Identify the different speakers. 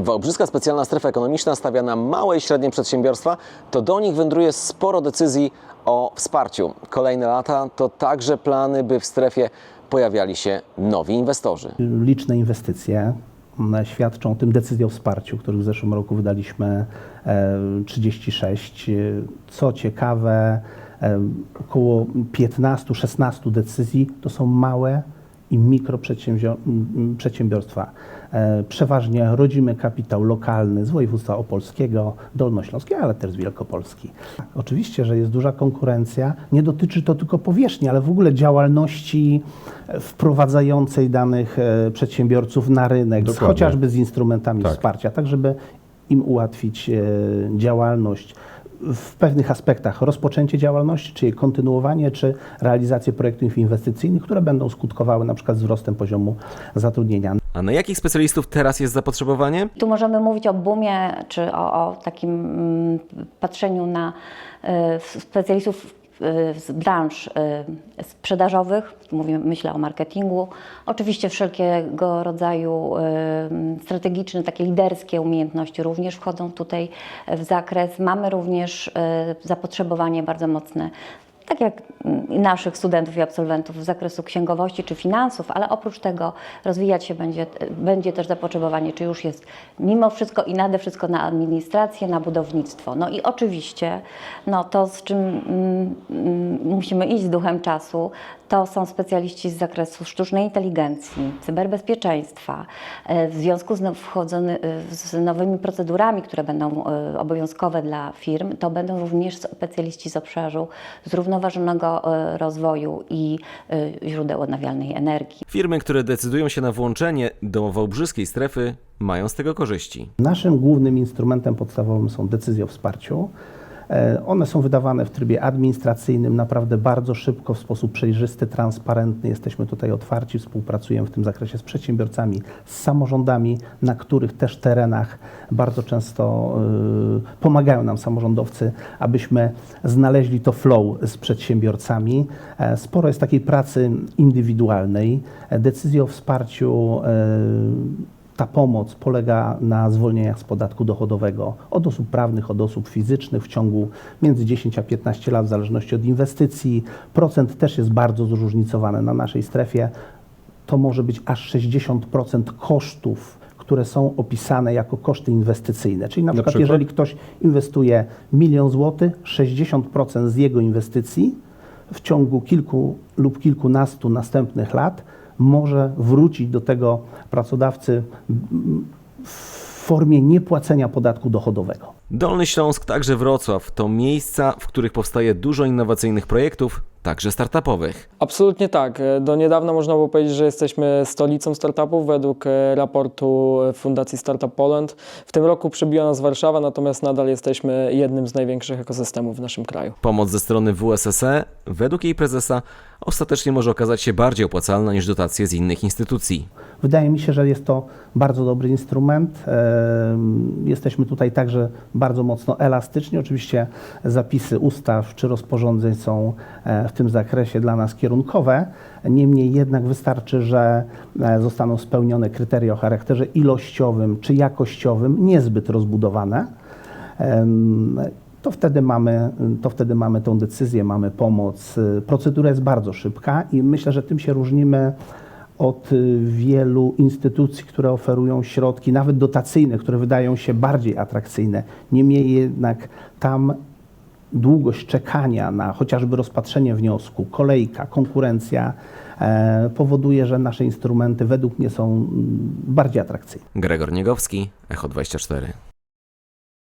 Speaker 1: Wałbrzyska Specjalna Strefa Ekonomiczna stawia na małe i średnie przedsiębiorstwa, to do nich wędruje sporo decyzji o wsparciu. Kolejne lata to także plany, by w strefie pojawiali się nowi inwestorzy.
Speaker 2: liczne inwestycje. Świadczą tym decyzje o wsparciu, których w zeszłym roku wydaliśmy e, 36. E, Co ciekawe, e, około 15-16 decyzji to są małe i mikroprzedsiębiorstwa. E, Przeważnie rodzimy kapitał lokalny z województwa opolskiego, dolnośląskiego, ale też z Wielkopolski. Oczywiście, że jest duża konkurencja. Nie dotyczy to tylko powierzchni, ale w ogóle działalności e, wprowadzającej danych e, przedsiębiorców na rynek,
Speaker 3: Dokładnie.
Speaker 2: chociażby z instrumentami
Speaker 3: Tak.
Speaker 2: wsparcia, tak żeby im ułatwić działalność w pewnych aspektach rozpoczęcie działalności, czy jej kontynuowanie, czy realizację projektów inwestycyjnych, które będą skutkowały na przykład wzrostem poziomu zatrudnienia.
Speaker 1: A na jakich specjalistów teraz jest zapotrzebowanie?
Speaker 4: Tu możemy mówić o boomie, czy o, o takim mm, patrzeniu na y, specjalistów z branż y, sprzedażowych, mówię, myślę o marketingu, oczywiście wszelkiego rodzaju y, strategiczne, takie liderskie umiejętności również wchodzą tutaj w zakres. Mamy również y, zapotrzebowanie bardzo mocne tak jak mm, naszych studentów i absolwentów z zakresu księgowości czy finansów, ale oprócz tego rozwijać się będzie, będzie też zapotrzebowanie, czy już jest mimo wszystko i nade wszystko na administrację, na budownictwo. No i oczywiście no to, z czym mm, mm, musimy iść z duchem czasu, to są specjaliści z zakresu sztucznej inteligencji, cyberbezpieczeństwa. E, W związku z, wchodzony, e, z nowymi procedurami, które będą e, obowiązkowe dla firm, to będą również specjaliści z obszaru zrównoważonego rozwoju i źródeł odnawialnej energii.
Speaker 1: Firmy, które decydują się na włączenie do wałbrzyskiej strefy, mają z tego korzyści.
Speaker 2: Naszym głównym instrumentem podstawowym są decyzje o wsparciu. E, One są wydawane w trybie administracyjnym, naprawdę bardzo szybko, w sposób przejrzysty, transparentny. Jesteśmy tutaj otwarci, współpracujemy w tym zakresie z przedsiębiorcami, z samorządami, na których też terenach bardzo często y, pomagają nam samorządowcy, abyśmy znaleźli to flow z przedsiębiorcami. E, Sporo jest takiej pracy indywidualnej. E, Decyzje o wsparciu e, ta pomoc polega na zwolnieniach z podatku dochodowego od osób prawnych, od osób fizycznych w ciągu między 10 a 15 lat, w zależności od inwestycji. Procent też jest bardzo zróżnicowany. Na naszej strefie to może być aż 60% kosztów, które są opisane jako koszty inwestycyjne. Czyli na, przykład,
Speaker 3: przykład?
Speaker 2: jeżeli ktoś inwestuje milion złotych, 60% z jego inwestycji w ciągu kilku lub kilkunastu następnych lat może wrócić do tego pracodawcy w formie niepłacenia podatku dochodowego.
Speaker 1: Dolny Śląsk, także Wrocław to miejsca, w których powstaje dużo innowacyjnych projektów, także startupowych.
Speaker 5: Absolutnie tak. Do niedawna można było powiedzieć, że jesteśmy stolicą startupów według e, raportu Fundacji Startup Poland. W tym roku przebiła nas Warszawa, natomiast nadal jesteśmy jednym z największych ekosystemów w naszym kraju.
Speaker 1: Pomoc ze strony WSSE, według jej prezesa, ostatecznie może okazać się bardziej opłacalna niż dotacje z innych instytucji.
Speaker 2: Wydaje mi się, że jest to bardzo dobry instrument. Jesteśmy tutaj także bardzo mocno elastyczni. Oczywiście zapisy ustaw czy rozporządzeń są e, w tym zakresie dla nas kierunkowe. Niemniej jednak wystarczy, że e, zostaną spełnione kryteria o charakterze ilościowym czy jakościowym, niezbyt rozbudowane. To wtedy, mamy, to wtedy mamy tą decyzję, mamy pomoc. Procedura jest bardzo szybka i myślę, że tym się różnimy od wielu instytucji, które oferują środki, nawet dotacyjne, które wydają się bardziej atrakcyjne. Niemniej jednak tam długość czekania na chociażby rozpatrzenie wniosku, kolejka, konkurencja e, powoduje, że nasze instrumenty według mnie są mm, bardziej atrakcyjne.
Speaker 1: Gregor Niegowski, Echo 24.